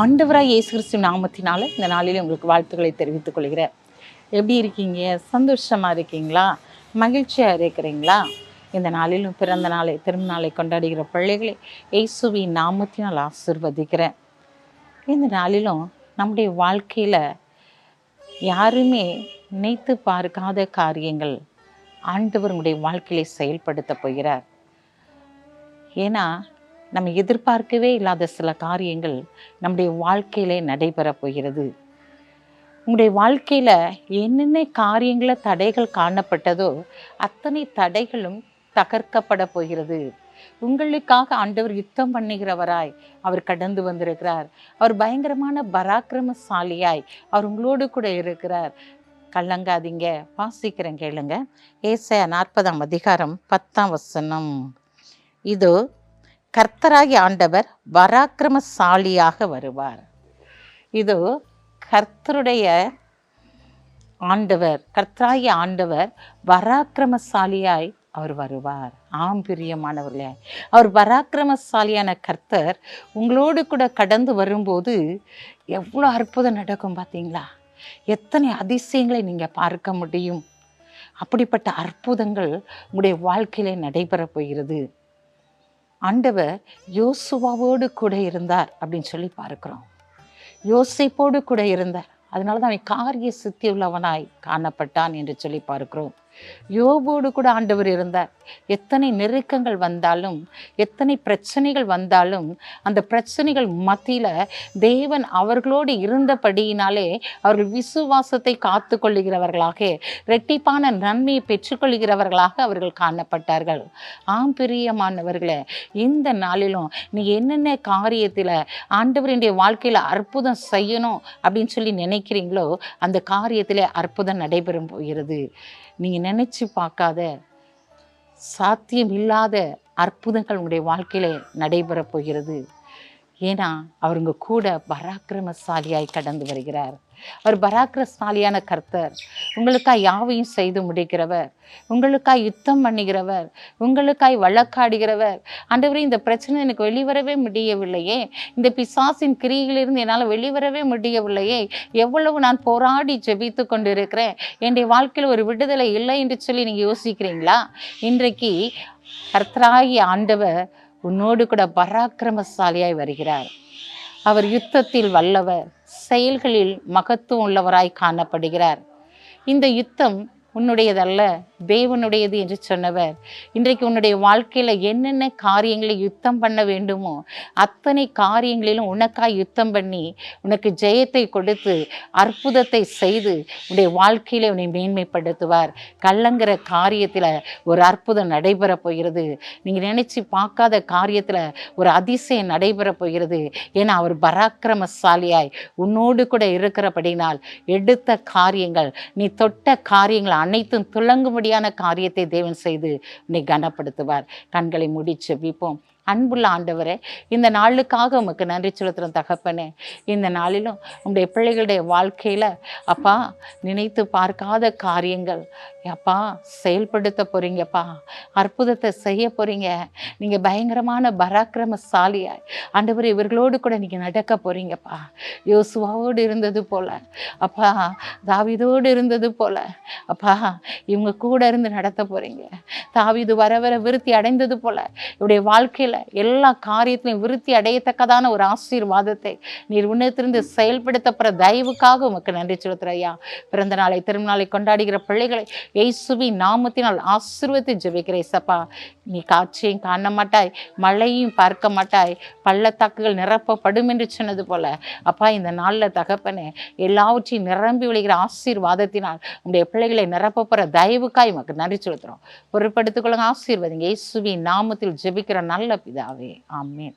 ஆண்டவராக இயேசு கிறிஸ்து நாமத்தினால இந்த நாளில் உங்களுக்கு வாழ்த்துக்களை தெரிவித்துக் கொள்கிறேன். எப்படி இருக்கீங்க? சந்தோஷமாக இருக்கீங்களா? மகிழ்ச்சியாக இருக்கிறீங்களா? இந்த நாளிலும் பிறந்த நாளை திரும்ப நாளை கொண்டாடுகிற பிள்ளைகளை இயேசுவின் நாமத்தினால் ஆசிர்வதிக்கிறேன். இந்த நாளிலும் நம்முடைய வாழ்க்கையில் யாருமே நினைத்து பார்க்காத காரியங்கள் ஆண்டவர் உங்களுடைய வாழ்க்கையில செயல்படுத்த போகிறார். ஏன்னா நம்ம எதிர்பார்க்கவே இல்லாத சில காரியங்கள் நம்முடைய வாழ்க்கையிலே நடைபெறப் போகிறது. உங்களுடைய வாழ்க்கையில் என்னென்ன காரியங்களில் தடைகள் காணப்பட்டதோ அத்தனை தடைகளும் தகர்க்கப்பட போகிறது. உங்களுக்காக ஆண்டவர் யுத்தம் பண்ணுகிறவராய் அவர் கடந்து வந்திருக்கிறார். அவர் பயங்கரமான பராக்கிரமசாலியாய் அவர் உங்களோடு கூட இருக்கிறார். கல்லங்காதீங்க வாசிக்கிறேன் கேளுங்க. ஏசையா நாற்பதாம் அதிகாரம் பத்தாம் வசனம். இதோ கர்த்தராகி ஆண்டவர் பராக்கிரமசாலியாக வருவார். இதோ கர்த்தருடைய ஆண்டவர் கர்த்தராகி ஆண்டவர் பராக்கிரமசாலியாய் அவர் வருவார். ஆம் பிரியமானவர்களே அவர் பராக்கிரமசாலியான கர்த்தர் உங்களோடு கூட கடந்து வரும்போது எவ்வளோ அற்புதம் நடக்கும் பார்த்தீங்களா? எத்தனை அதிசயங்களை நீங்கள் பார்க்க முடியும்? அப்படிப்பட்ட அற்புதங்கள் உங்களுடைய வாழ்க்கையிலே நடைபெறப் போகிறது. ஆண்டவர் யோசுவாவோடு கூட இருந்தார் அப்படின்னு சொல்லி பார்க்கிறோம். யோசிப்போடு கூட இருந்தார். அதனால தான் அவன் காரிய சித்தி உள்ளவனாய் காணப்பட்டான் என்று சொல்லி பார்க்கிறோம். யோபோடு கூட ஆண்டவர் இருந்தார். எத்தனை நெருக்கங்கள் வந்தாலும் எத்தனை பிரச்சனைகள் வந்தாலும் அந்த பிரச்சனைகள் மத்தியில் தேவன் அவர்களோடு இருந்தபடியினாலே அவர்கள் விசுவாசத்தை காத்து கொள்ளுகிறவர்களாக ரெட்டிப்பான நன்மையை பெற்றுக்கொள்கிறவர்களாக அவர்கள் காணப்பட்டார்கள். ஆம் பிரியமானவர்களே இந்த நாளிலும் நீ என்னென்ன காரியத்தில் ஆண்டவருடைய வாழ்க்கையில் அற்புதம் செய்யணும் அப்படின்னு சொல்லி நினைக்கிறீங்களோ அந்த காரியத்தில் அற்புதம் நடைபெறும் போகிறது. நீங்கள் நினச்சி பார்க்காத. சாத்தியம் இல்லாத அற்புதங்கள் உங்களுடைய வாழ்க்கையில் நடைபெறப் போகிறது. ஏன்னா அவருங்க கூட பராக்கிரமசாலியாய் கடந்து வருகிறார். அவர் பராக்கிரமசாலியான கர்த்தர். உங்களுக்காய் யாவையும் செய்து முடிக்கிறவர். உங்களுக்காய் யுத்தம் பண்ணுகிறவர். உங்களுக்காய் வழக்காடுகிறவர். ஆண்டவரே இந்த பிரச்சனை எனக்கு வெளிவரவே முடியவில்லையே. இந்த பிசாசின் கிரியிலிருந்து என்னால் வெளிவரவே முடியவில்லையே. எவ்வளவு நான் போராடி ஜெபித்து கொண்டிருக்கிறேன். என்னுடைய வாழ்க்கையில் ஒரு விடுதலை இல்லை என்று சொல்லி நீங்கள் யோசிக்கிறீங்களா? இன்றைக்கு கர்த்தராகி ஆண்டவர் உன்னோடு கூட பராக்கிரமசாலியாய் வருகிறார். அவர் யுத்தத்தில் வல்லவர் செயல்களில் மகத்துவம் உள்ளவராய் காணப்படுகிறார். இந்த யுத்தம் உன்னுடையதல்ல தேவனுடையது என்று சொன்னவர். இன்றைக்கு உன்னுடைய வாழ்க்கையில் என்னென்ன காரியங்களை யுத்தம் பண்ண வேண்டுமோ அத்தனை காரியங்களிலும் உனக்காக யுத்தம் பண்ணி உனக்கு ஜெயத்தை கொடுத்து அற்புதத்தை செய்து உன்னுடைய வாழ்க்கையில உன்னை மேன்மைப்படுத்துவார். கள்ளங்கிற காரியத்தில் ஒரு அற்புதம் நடைபெறப் போகிறது. நீங்கள் நினச்சி பார்க்காத காரியத்தில் ஒரு அதிசயம் நடைபெறப் போகிறது. ஏன்னா அவர் பராக்கிரமசாலியாய் உன்னோடு கூட இருக்கிறபடினால் எடுத்த காரியங்கள் நீ தொட்ட காரியங்கள் அனைத்தும் துளங்கும்படியான காரியத்தை தேவன் செய்து உன்னை கனப்படுத்துவார். கண்களை முடிச்சு செபிப்போம் அன்புள்ள ஆண்டவரே இந்த நாளுக்காக உமக்கு நன்றி செலுத்துகிறோம் தகப்பனே. இந்த நாளிலும் உங்களுடைய பிள்ளைகளுடைய வாழ்க்கையில் அப்பா நினைத்து பார்க்காத காரியங்கள் அப்பா செயல்படுத்த போகிறீங்கப்பா அற்புதத்தை செய்ய போகிறீங்க நீங்கள் பயங்கரமான பராக்கிரமசாலியாய் ஆண்டவர் இவர்களோடு கூட நீங்கள் நடக்க போகிறீங்கப்பா யோசுவாவோடு இருந்தது போல அப்பா. தாவிதோடு இருந்தது போல அப்பா. இவங்க கூட இருந்து நடத்த போகிறீங்க தாவிது வர வர விருத்தி அடைந்தது போல இவருடைய வாழ்க்கையில் எல்லா காரியத்திலையும் விருத்தி அடையத்தக்கதான ஒரு ஆசீர்வாதத்தை நீர் உன்னத்திலிருந்து செயல்படுத்தப்படுற தயவுக்காக உமக்கு நன்றி செலுத்துகிற பிறந்த நாளை திருநாளை கொண்டாடுகிற பிள்ளைகளை எய்சுவி நாமத்தினால் ஆசீர்வத்தை ஜெபிக்கிறேன் சப்பா நீ காட்சியும் காண மாட்டாய் மழையும் பார்க்க மாட்டாய் பள்ளத்தாக்குகள் நிரப்பப்படும் என்று சொன்னது போல. அப்பா இந்த நாளில் தகப்பனே எல்லாவற்றையும் நிரம்பி விளைகிற ஆசீர்வாதத்தினால் உங்களுடைய பிள்ளைகளை நிரப்ப போகிற தயவுக்காய் உமக்கு நன்றி செலுத்துகிறோம் பொருட்படுத்திக் கொள்ளுங்க ஆசீர்வாதிங்க. இயேசுவின் நாமத்தில் ஜெபிக்கிற நல்ல പിതാവേ അമ്മേൻ